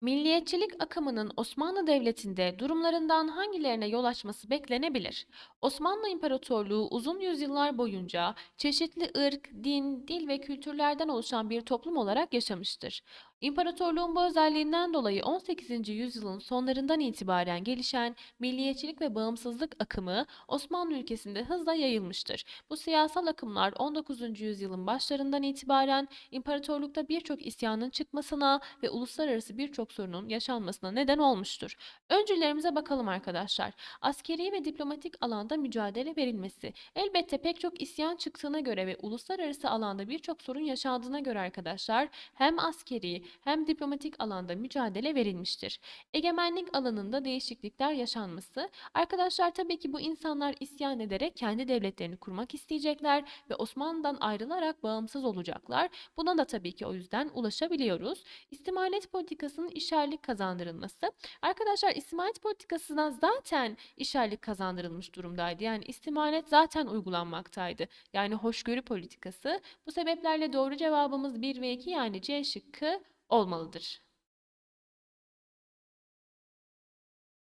Milliyetçilik akımının Osmanlı Devleti'nde durumlarından hangilerine yol açması beklenebilir? Osmanlı İmparatorluğu uzun yüzyıllar boyunca çeşitli ırk, din, dil ve kültürlerden oluşan bir toplum olarak yaşamıştır. İmparatorluğun bu özelliğinden dolayı 18. yüzyılın sonlarından itibaren gelişen milliyetçilik ve bağımsızlık akımı Osmanlı ülkesinde hızla yayılmıştır. Bu siyasal akımlar 19. yüzyılın başlarından itibaren imparatorlukta birçok isyanın çıkmasına ve uluslararası birçok sorunun yaşanmasına neden olmuştur. Öncülerimize bakalım arkadaşlar. Askeri ve diplomatik alanda mücadele verilmesi. Elbette pek çok isyan çıktığına göre ve uluslararası alanda birçok sorun yaşandığına göre arkadaşlar hem askeri hem diplomatik alanda mücadele verilmiştir. Egemenlik alanında değişiklikler yaşanması. Arkadaşlar tabii ki bu insanlar isyan ederek kendi devletlerini kurmak isteyecekler ve Osmanlı'dan ayrılarak bağımsız olacaklar. Buna da tabii ki o yüzden ulaşabiliyoruz. İstimalet politikasının işerlik kazandırılması. Arkadaşlar istimalet politikasına zaten işerlik kazandırılmış durumdaydı. Yani istimalet zaten uygulanmaktaydı. Yani hoşgörü politikası. Bu sebeplerle doğru cevabımız 1 ve 2 yani C şıkkı olmalıdır.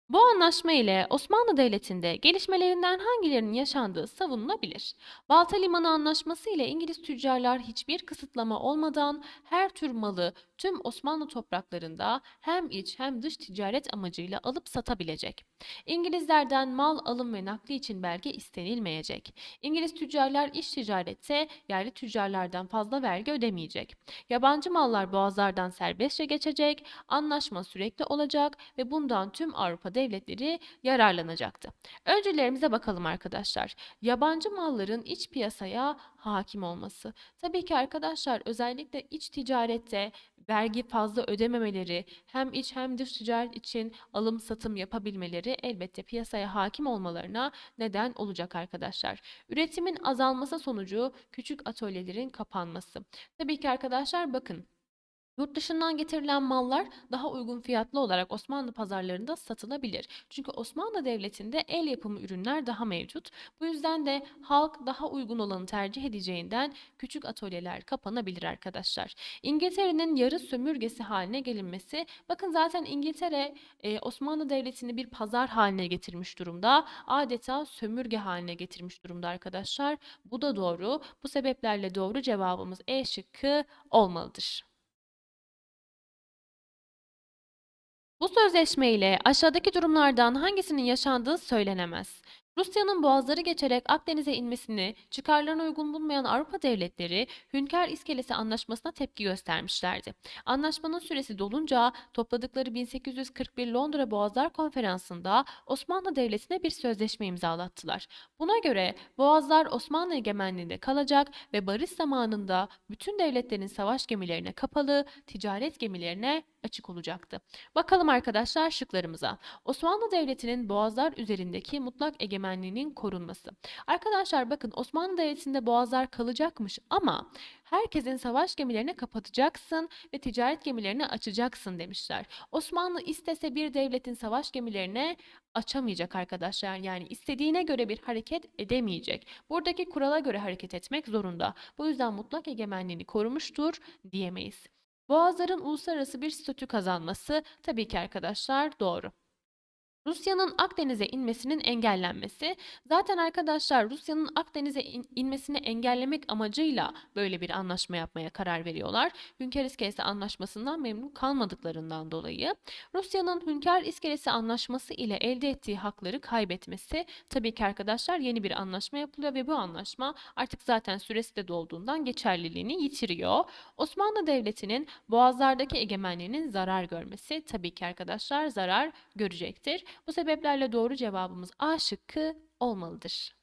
Bu anlaşma ile Osmanlı Devleti'nde gelişmelerinden hangilerinin yaşandığı savunulabilir. Balta Limanı Anlaşması ile İngiliz tüccarlar hiçbir kısıtlama olmadan her tür malı tüm Osmanlı topraklarında hem iç hem dış ticaret amacıyla alıp satabilecek. İngilizlerden mal alım ve nakli için belge istenilmeyecek. İngiliz tüccarlar iç ticarette yerli tüccarlardan fazla vergi ödemeyecek. Yabancı mallar boğazlardan serbestçe geçecek, anlaşma sürekli olacak ve bundan tüm Avrupa devletleri yararlanacaktı. Öncelerimize bakalım arkadaşlar. Yabancı malların iç piyasaya hakim olması. Tabii ki arkadaşlar özellikle iç ticarette vergi fazla ödememeleri, hem iç hem dış ticaret için alım satım yapabilmeleri elbette piyasaya hakim olmalarına neden olacak arkadaşlar. Üretimin azalması sonucu küçük atölyelerin kapanması. Tabii ki arkadaşlar bakın Yurt dışından getirilen mallar daha uygun fiyatlı olarak Osmanlı pazarlarında satılabilir. Çünkü Osmanlı Devleti'nde el yapımı ürünler daha mevcut. Bu yüzden de halk daha uygun olanı tercih edeceğinden küçük atölyeler kapanabilir arkadaşlar. İngiltere'nin yarı sömürgesi haline gelinmesi, bakın zaten İngiltere e, Osmanlı Devleti'ni bir pazar haline getirmiş durumda. Adeta sömürge haline getirmiş durumda arkadaşlar. Bu da doğru. Bu sebeplerle doğru cevabımız E şıkkı olmalıdır. Bu sözleşme ile aşağıdaki durumlardan hangisinin yaşandığı söylenemez. Rusya'nın boğazları geçerek Akdeniz'e inmesini çıkarlarına uygun bulmayan Avrupa devletleri Hünkar İskelesi Anlaşması'na tepki göstermişlerdi. Anlaşmanın süresi dolunca topladıkları 1841 Londra Boğazlar Konferansı'nda Osmanlı Devleti'ne bir sözleşme imzalattılar. Buna göre Boğazlar Osmanlı egemenliğinde kalacak ve barış zamanında bütün devletlerin savaş gemilerine kapalı, ticaret gemilerine açık olacaktı. Bakalım arkadaşlar şıklarımıza. Osmanlı Devleti'nin boğazlar üzerindeki mutlak egemenliğinin korunması. Arkadaşlar bakın Osmanlı Devleti'nde boğazlar kalacakmış ama herkesin savaş gemilerini kapatacaksın ve ticaret gemilerini açacaksın demişler. Osmanlı istese bir devletin savaş gemilerine açamayacak arkadaşlar. Yani istediğine göre bir hareket edemeyecek. Buradaki kurala göre hareket etmek zorunda. Bu yüzden mutlak egemenliğini korumuştur diyemeyiz. Boğazların uluslararası bir statü kazanması tabii ki arkadaşlar doğru. Rusya'nın Akdeniz'e inmesinin engellenmesi. Zaten arkadaşlar Rusya'nın Akdeniz'e in- inmesini engellemek amacıyla böyle bir anlaşma yapmaya karar veriyorlar. Hünkar İskelesi Anlaşması'ndan memnun kalmadıklarından dolayı. Rusya'nın Hünkar İskelesi Anlaşması ile elde ettiği hakları kaybetmesi. Tabii ki arkadaşlar yeni bir anlaşma yapılıyor ve bu anlaşma artık zaten süresi de dolduğundan geçerliliğini yitiriyor. Osmanlı Devleti'nin boğazlardaki egemenliğinin zarar görmesi. Tabii ki arkadaşlar zarar görecektir. Bu sebeplerle doğru cevabımız A şıkkı olmalıdır.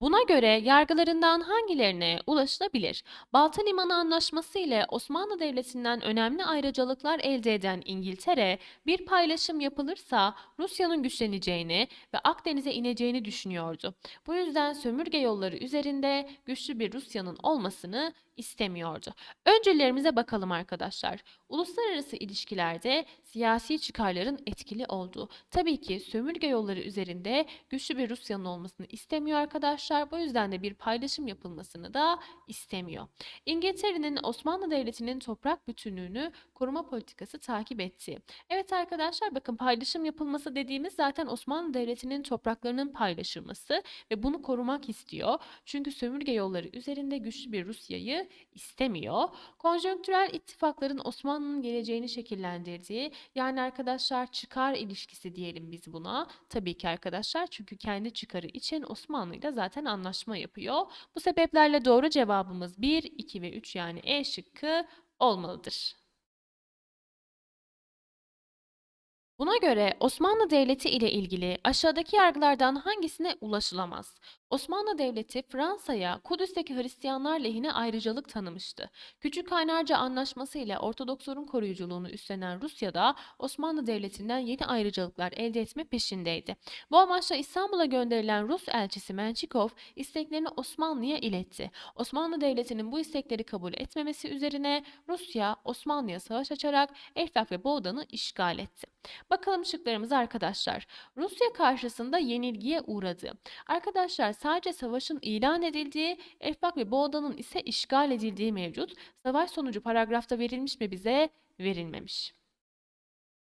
Buna göre yargılarından hangilerine ulaşılabilir? Balta Limanı Anlaşması ile Osmanlı Devleti'nden önemli ayrıcalıklar elde eden İngiltere, bir paylaşım yapılırsa Rusya'nın güçleneceğini ve Akdeniz'e ineceğini düşünüyordu. Bu yüzden sömürge yolları üzerinde güçlü bir Rusya'nın olmasını istemiyordu. Öncelerimize bakalım arkadaşlar. Uluslararası ilişkilerde siyasi çıkarların etkili olduğu. Tabii ki sömürge yolları üzerinde güçlü bir Rusya'nın olmasını istemiyor arkadaşlar. Bu yüzden de bir paylaşım yapılmasını da istemiyor. İngiltere'nin Osmanlı Devleti'nin toprak bütünlüğünü koruma politikası takip etti. Evet arkadaşlar bakın paylaşım yapılması dediğimiz zaten Osmanlı Devleti'nin topraklarının paylaşılması ve bunu korumak istiyor. Çünkü sömürge yolları üzerinde güçlü bir Rusya'yı istemiyor. Konjonktürel ittifakların Osmanlı'nın geleceğini şekillendirdiği yani arkadaşlar çıkar ilişkisi diyelim biz buna. Tabii ki arkadaşlar çünkü kendi çıkarı için Osmanlı ile zaten anlaşma yapıyor. Bu sebeplerle doğru cevabımız 1, 2 ve 3 yani E şıkkı olmalıdır. Buna göre Osmanlı Devleti ile ilgili aşağıdaki yargılardan hangisine ulaşılamaz? Osmanlı Devleti Fransa'ya Kudüs'teki Hristiyanlar lehine ayrıcalık tanımıştı. Küçük Kaynarca Anlaşması ile Ortodoksların koruyuculuğunu üstlenen Rusya da Osmanlı Devleti'nden yeni ayrıcalıklar elde etme peşindeydi. Bu amaçla İstanbul'a gönderilen Rus elçisi Mençikov isteklerini Osmanlı'ya iletti. Osmanlı Devleti'nin bu istekleri kabul etmemesi üzerine Rusya Osmanlı'ya savaş açarak Eflak ve Boğdan'ı işgal etti. Bakalım şıklarımız arkadaşlar. Rusya karşısında yenilgiye uğradı. Arkadaşlar sadece savaşın ilan edildiği, Eflak ve Boğda'nın ise işgal edildiği mevcut. Savaş sonucu paragrafta verilmiş mi bize? Verilmemiş.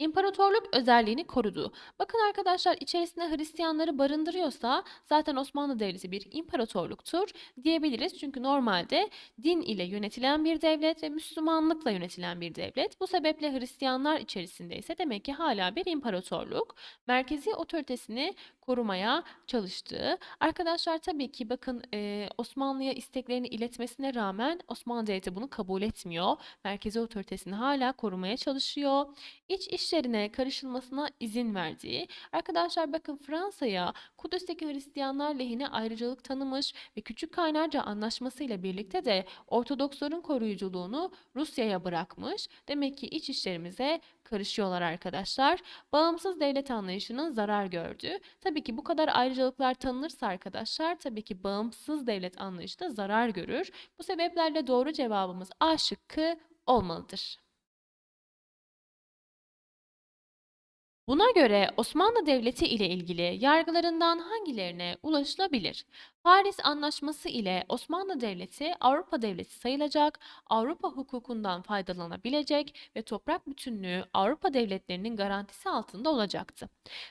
İmparatorluk özelliğini korudu. Bakın arkadaşlar içerisinde Hristiyanları barındırıyorsa zaten Osmanlı Devleti bir imparatorluktur diyebiliriz. Çünkü normalde din ile yönetilen bir devlet ve Müslümanlıkla yönetilen bir devlet. Bu sebeple Hristiyanlar içerisinde ise demek ki hala bir imparatorluk. Merkezi otoritesini korumaya çalıştığı. Arkadaşlar tabii ki bakın e, Osmanlı'ya isteklerini iletmesine rağmen Osmanlı Devleti bunu kabul etmiyor. Merkezi otoritesini hala korumaya çalışıyor. İç işlerine karışılmasına izin verdiği. Arkadaşlar bakın Fransa'ya Kudüs'teki Hristiyanlar lehine ayrıcalık tanımış ve Küçük Kaynarca Anlaşması ile birlikte de Ortodoksların koruyuculuğunu Rusya'ya bırakmış. Demek ki iç işlerimize karışıyorlar arkadaşlar. Bağımsız devlet anlayışının zarar gördüğü. Tabii ki bu kadar ayrıcalıklar tanınırsa arkadaşlar tabii ki bağımsız devlet anlayışı da zarar görür. Bu sebeplerle doğru cevabımız A şıkkı olmalıdır. Buna göre Osmanlı Devleti ile ilgili yargılarından hangilerine ulaşılabilir? Paris Anlaşması ile Osmanlı Devleti Avrupa Devleti sayılacak, Avrupa hukukundan faydalanabilecek ve toprak bütünlüğü Avrupa devletlerinin garantisi altında olacaktı.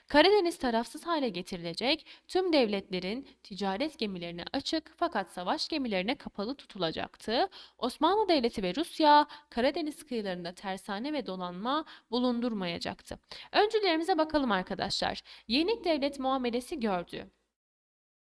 Karadeniz tarafsız hale getirilecek, tüm devletlerin ticaret gemilerine açık fakat savaş gemilerine kapalı tutulacaktı. Osmanlı Devleti ve Rusya Karadeniz kıyılarında tersane ve donanma bulundurmayacaktı. Öncülerimize bakalım arkadaşlar. Yenik devlet muamelesi gördü.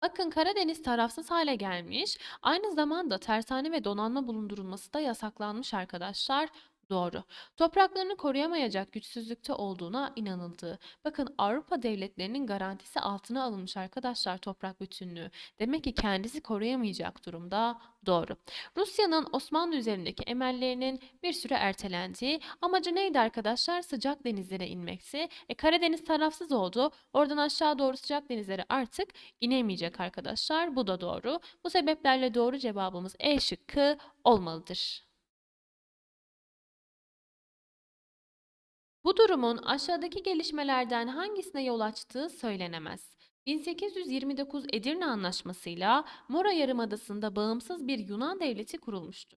Bakın Karadeniz tarafsız hale gelmiş. Aynı zamanda tersane ve donanma bulundurulması da yasaklanmış arkadaşlar. Doğru. Topraklarını koruyamayacak güçsüzlükte olduğuna inanıldığı. Bakın Avrupa devletlerinin garantisi altına alınmış arkadaşlar toprak bütünlüğü. Demek ki kendisi koruyamayacak durumda. Doğru. Rusya'nın Osmanlı üzerindeki emellerinin bir süre ertelendiği amacı neydi arkadaşlar? Sıcak denizlere inmekti. E, Karadeniz tarafsız oldu. Oradan aşağı doğru sıcak denizlere artık inemeyecek arkadaşlar. Bu da doğru. Bu sebeplerle doğru cevabımız E şıkkı olmalıdır. Bu durumun aşağıdaki gelişmelerden hangisine yol açtığı söylenemez. 1829 Edirne Anlaşması'yla Mora Yarımadası'nda bağımsız bir Yunan devleti kurulmuştur.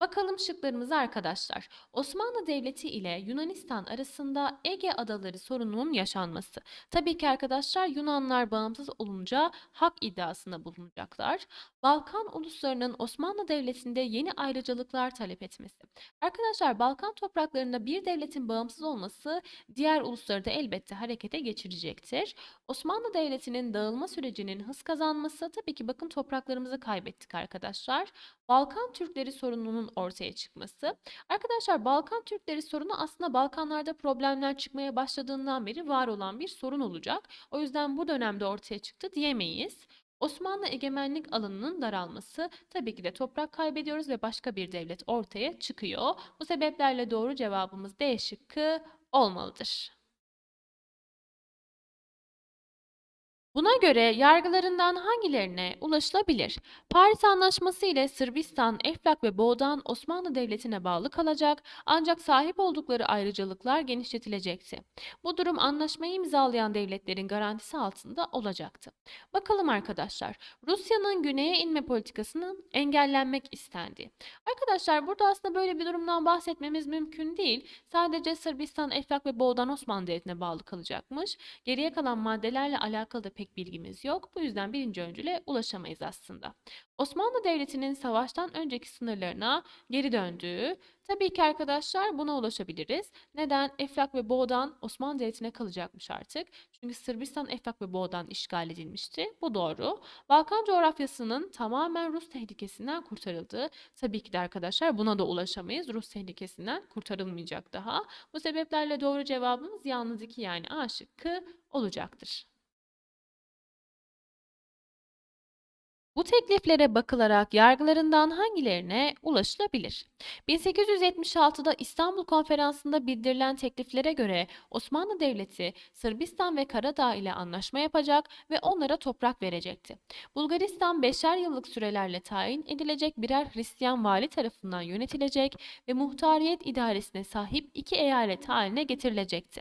Bakalım şıklarımıza arkadaşlar. Osmanlı Devleti ile Yunanistan arasında Ege Adaları sorununun yaşanması. Tabii ki arkadaşlar Yunanlar bağımsız olunca hak iddiasında bulunacaklar. Balkan uluslarının Osmanlı Devleti'nde yeni ayrıcalıklar talep etmesi. Arkadaşlar Balkan topraklarında bir devletin bağımsız olması diğer ulusları da elbette harekete geçirecektir. Osmanlı Devleti'nin dağılma sürecinin hız kazanması tabii ki bakın topraklarımızı kaybettik arkadaşlar. Balkan Türkleri sorununun ortaya çıkması. Arkadaşlar Balkan Türkleri sorunu aslında Balkanlarda problemler çıkmaya başladığından beri var olan bir sorun olacak. O yüzden bu dönemde ortaya çıktı diyemeyiz. Osmanlı egemenlik alanının daralması tabii ki de toprak kaybediyoruz ve başka bir devlet ortaya çıkıyor. Bu sebeplerle doğru cevabımız D şıkkı olmalıdır. Buna göre yargılarından hangilerine ulaşılabilir? Paris Anlaşması ile Sırbistan, Eflak ve Boğdan Osmanlı Devleti'ne bağlı kalacak ancak sahip oldukları ayrıcalıklar genişletilecekti. Bu durum anlaşmayı imzalayan devletlerin garantisi altında olacaktı. Bakalım arkadaşlar, Rusya'nın güneye inme politikasının engellenmek istendi. Arkadaşlar burada aslında böyle bir durumdan bahsetmemiz mümkün değil. Sadece Sırbistan, Eflak ve Boğdan Osmanlı Devleti'ne bağlı kalacakmış. Geriye kalan maddelerle alakalı da pek bilgimiz yok. Bu yüzden birinci öncüle ulaşamayız aslında. Osmanlı Devleti'nin savaştan önceki sınırlarına geri döndüğü, tabii ki arkadaşlar buna ulaşabiliriz. Neden? Eflak ve Boğdan Osmanlı Devleti'ne kalacakmış artık. Çünkü Sırbistan, Eflak ve Boğdan işgal edilmişti. Bu doğru. Balkan coğrafyasının tamamen Rus tehlikesinden kurtarıldığı, tabii ki de arkadaşlar buna da ulaşamayız. Rus tehlikesinden kurtarılmayacak daha. Bu sebeplerle doğru cevabımız yalnız iki yani A şıkkı olacaktır. Bu tekliflere bakılarak yargılarından hangilerine ulaşılabilir? 1876'da İstanbul Konferansı'nda bildirilen tekliflere göre Osmanlı Devleti Sırbistan ve Karadağ ile anlaşma yapacak ve onlara toprak verecekti. Bulgaristan beşer yıllık sürelerle tayin edilecek birer Hristiyan vali tarafından yönetilecek ve muhtariyet idaresine sahip iki eyalet haline getirilecekti.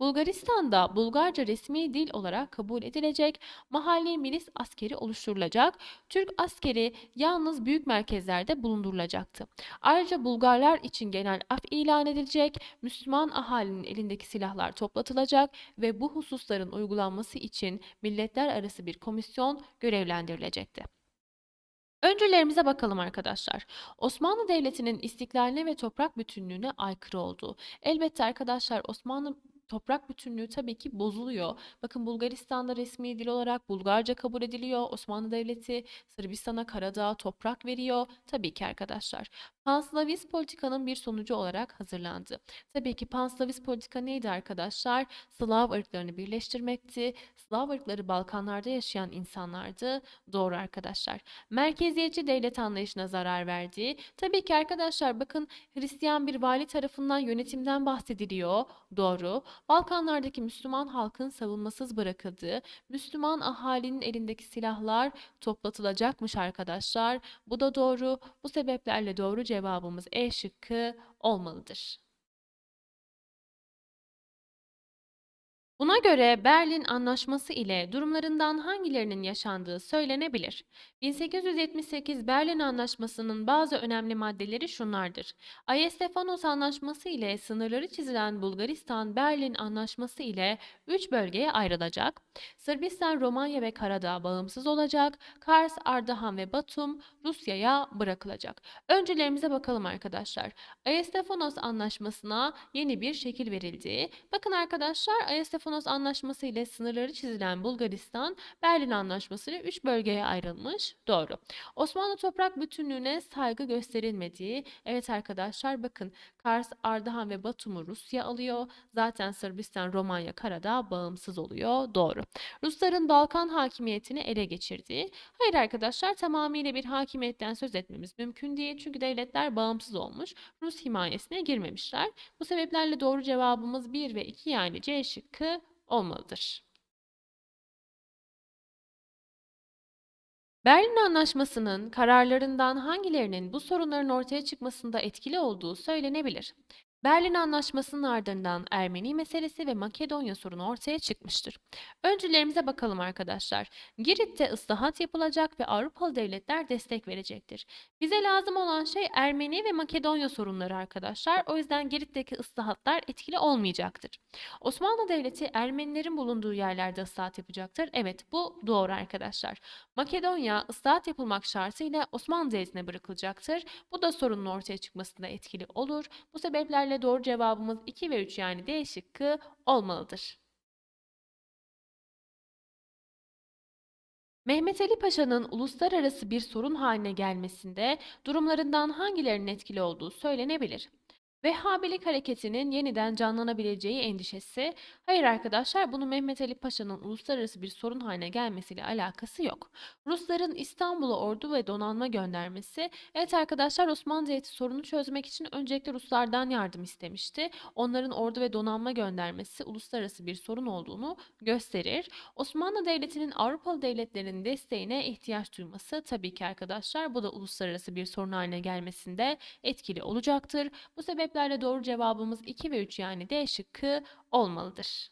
Bulgaristan'da Bulgarca resmi dil olarak kabul edilecek mahalli milis askeri oluşturulacak Türk askeri yalnız büyük merkezlerde bulundurulacaktı. Ayrıca Bulgarlar için genel af ilan edilecek, Müslüman ahalinin elindeki silahlar toplatılacak ve bu hususların uygulanması için milletler arası bir komisyon görevlendirilecekti. Öncülerimize bakalım arkadaşlar. Osmanlı Devleti'nin istiklaline ve toprak bütünlüğüne aykırı olduğu. Elbette arkadaşlar Osmanlı toprak bütünlüğü tabii ki bozuluyor. Bakın Bulgaristan'da resmi dil olarak Bulgarca kabul ediliyor. Osmanlı Devleti Sırbistan'a Karadağ toprak veriyor. Tabii ki arkadaşlar. Panslavist politikanın bir sonucu olarak hazırlandı. Tabii ki Panslavist politika neydi arkadaşlar? Slav ırklarını birleştirmekti. Slav ırkları Balkanlarda yaşayan insanlardı. Doğru arkadaşlar. Merkeziyetçi devlet anlayışına zarar verdi. Tabii ki arkadaşlar bakın Hristiyan bir vali tarafından yönetimden bahsediliyor. Doğru. Balkanlardaki Müslüman halkın savunmasız bırakıldığı, Müslüman ahalinin elindeki silahlar toplatılacakmış arkadaşlar. Bu da doğru. Bu sebeplerle doğru cevabımız E şıkkı olmalıdır. Buna göre Berlin Anlaşması ile durumlarından hangilerinin yaşandığı söylenebilir. 1878 Berlin Anlaşması'nın bazı önemli maddeleri şunlardır. Ayestefanos Anlaşması ile sınırları çizilen Bulgaristan Berlin Anlaşması ile 3 bölgeye ayrılacak. Sırbistan, Romanya ve Karadağ bağımsız olacak. Kars, Ardahan ve Batum Rusya'ya bırakılacak. Öncelerimize bakalım arkadaşlar. Ayestefanos Anlaşması'na yeni bir şekil verildi. Bakın arkadaşlar Ayestefanos Anlaşması ile sınırları çizilen Bulgaristan Berlin Anlaşması ile 3 bölgeye ayrılmış. Doğru. Osmanlı toprak bütünlüğüne saygı gösterilmediği. Evet arkadaşlar bakın Kars, Ardahan ve Batum'u Rusya alıyor. Zaten Sırbistan, Romanya, Karadağ bağımsız oluyor. Doğru. Rusların Balkan hakimiyetini ele geçirdiği. Hayır arkadaşlar tamamıyla bir hakimiyetten söz etmemiz mümkün değil. Çünkü devletler bağımsız olmuş. Rus himayesine girmemişler. Bu sebeplerle doğru cevabımız 1 ve 2 yani C şıkkı olmalıdır. Berlin Anlaşması'nın kararlarından hangilerinin bu sorunların ortaya çıkmasında etkili olduğu söylenebilir. Berlin Anlaşması'nın ardından Ermeni meselesi ve Makedonya sorunu ortaya çıkmıştır. Öncülerimize bakalım arkadaşlar. Girit'te ıslahat yapılacak ve Avrupalı devletler destek verecektir. Bize lazım olan şey Ermeni ve Makedonya sorunları arkadaşlar. O yüzden Girit'teki ıslahatlar etkili olmayacaktır. Osmanlı Devleti Ermenilerin bulunduğu yerlerde ıslahat yapacaktır. Evet bu doğru arkadaşlar. Makedonya ıslahat yapılmak şartıyla Osmanlı Devleti'ne bırakılacaktır. Bu da sorunun ortaya çıkmasında etkili olur. Bu sebeplerle doğru cevabımız 2 ve 3 yani D şıkkı olmalıdır. Mehmet Ali Paşa'nın uluslararası bir sorun haline gelmesinde durumlarından hangilerinin etkili olduğu söylenebilir. Vehhabilik hareketinin yeniden canlanabileceği endişesi. Hayır arkadaşlar, bunu Mehmet Ali Paşa'nın uluslararası bir sorun haline gelmesiyle alakası yok. Rusların İstanbul'a ordu ve donanma göndermesi. Evet arkadaşlar, Osmanlı Devleti sorunu çözmek için öncelikle Ruslardan yardım istemişti. Onların ordu ve donanma göndermesi uluslararası bir sorun olduğunu gösterir. Osmanlı Devleti'nin Avrupalı devletlerin desteğine ihtiyaç duyması tabii ki arkadaşlar bu da uluslararası bir sorun haline gelmesinde etkili olacaktır. Bu sebeplerle doğru cevabımız 2 ve 3 yani D şıkkı olmalıdır.